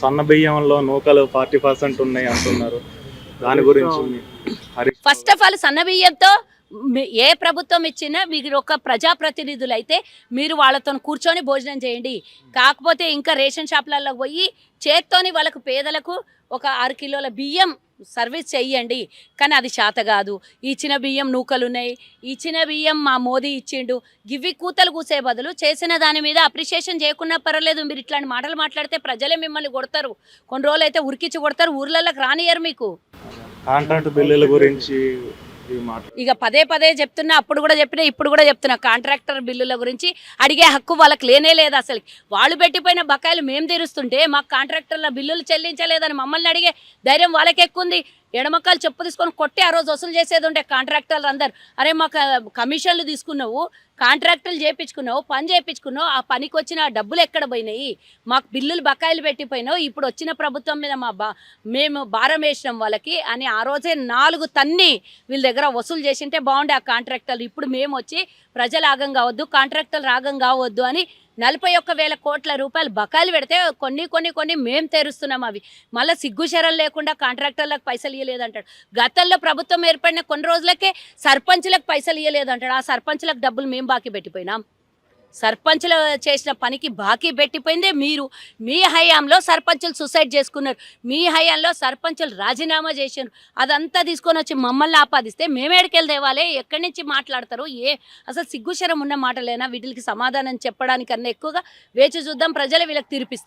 సన్న బియ్యంలో నూకలు ఫార్టీ పర్సెంట్ ఉన్నాయి అంటున్నారు. దాని గురించి ఫస్ట్ ఆఫ్ ఆల్ సన్న బియ్యంతో ఏ ప్రభుత్వం ఇచ్చినా మీరు ఒక ప్రజాప్రతినిధులు అయితే మీరు వాళ్ళతో కూర్చొని భోజనం చేయండి. కాకపోతే ఇంకా రేషన్ షాపులలో పోయి చేత్తోని వాళ్ళకు పేదలకు ఒక ఆరు కిలోల బియ్యం సర్వీస్ చెయ్యండి. కానీ అది చేత కాదు. ఇచ్చిన బియ్యం నూకలు ఉన్నాయి ఇచ్చిన బియ్యం మా మోదీ ఇచ్చిండు. గివి కూతలు కూసే బదులు చేసిన దాని మీద అప్రిషియేషన్ చేయకున్నా పర్వాలేదు. మీరు ఇట్లాంటి మాటలు మాట్లాడితే ప్రజలే మిమ్మల్ని కొడతారు. కొన్ని రోజులు అయితే ఉరికిచ్చి కొడతారు. ఊర్లలోకి రానియరు మీకు. కాంట్రాక్ట్ బిల్లుల గురించి ఇక పదే పదే చెప్తున్నా అప్పుడు కూడా చెప్పినా ఇప్పుడు కూడా చెప్తున్నా. కాంట్రాక్టర్ బిల్లుల గురించి అడిగే హక్కు వాళ్ళకి లేనే లేదు అసలు. వాళ్ళు పెట్టిపోయిన బకాయిలు మేము తీరుస్తుంటే మాకు కాంట్రాక్టర్ల బిల్లులు చెల్లించలేదని మమ్మల్ని అడిగే ధైర్యం వాళ్ళకి ఎక్కువ ఉంది ఎడమకాలు చెప్పు తీసుకొని కొట్టి ఆ రోజు వసూలు చేసేది ఉండే కాంట్రాక్టర్లు అందరు. అరే మాకు కమిషన్లు తీసుకున్నావు కాంట్రాక్టులు చేయించుకున్నావు పని చేయించుకున్నావు ఆ పనికి వచ్చిన డబ్బులు ఎక్కడ పోయినాయి? మాకు బిల్లులు బకాయిలు పెట్టిపోయినావు ఇప్పుడు వచ్చిన ప్రభుత్వం మీద మా బా మేము భారం వేసినాం వాళ్ళకి అని ఆ రోజే నాలుగు తన్ని వీళ్ళ దగ్గర వసూలు చేసింటే బాగుండే ఆ కాంట్రాక్టర్లు. ఇప్పుడు మేము వచ్చి ప్రజలు ఆగం కావద్దు కాంట్రాక్టర్లు రాగం కావద్దు అని నలభై ఒక్క వేల కోట్ల రూపాయలు బకాయిలు పెడితే కొన్ని కొన్ని కొన్ని మేము తెరుస్తున్నాం అవి. మళ్ళీ సిగ్గుశరం లేకుండా కాంట్రాక్టర్లకు పైసలు ఇవ్వలేదంటాడు గతంలో ప్రభుత్వం ఏర్పడిన కొన్ని రోజులకే సర్పంచ్లకు పైసలు ఇవ్వలేదంటాడు ఆ సర్పంచ్లకు డబ్బులు మేము బాకీ పెట్టిపోయినాం. సర్పంచులు చేసిన పనికి బాకీ పెట్టిపోయిందే మీరు. మీ హయాంలో సర్పంచులు సూసైడ్ చేసుకున్నారు. మీ హయాంలో సర్పంచులు రాజీనామా చేశారు. అదంతా తీసుకొని వచ్చి మమ్మల్ని ఆపాదిస్తే మేమేడికెళ్ళి తేవాలి? ఎక్కడి నుంచి మాట్లాడతారు? ఏ? అసలు సిగ్గుశరం ఉన్న మాటలేనా? వీటికి సమాధానం చెప్పడానికన్నా ఎక్కువగా వేచి చూద్దాం. ప్రజలు వీళ్ళకి తీర్పిస్తారు.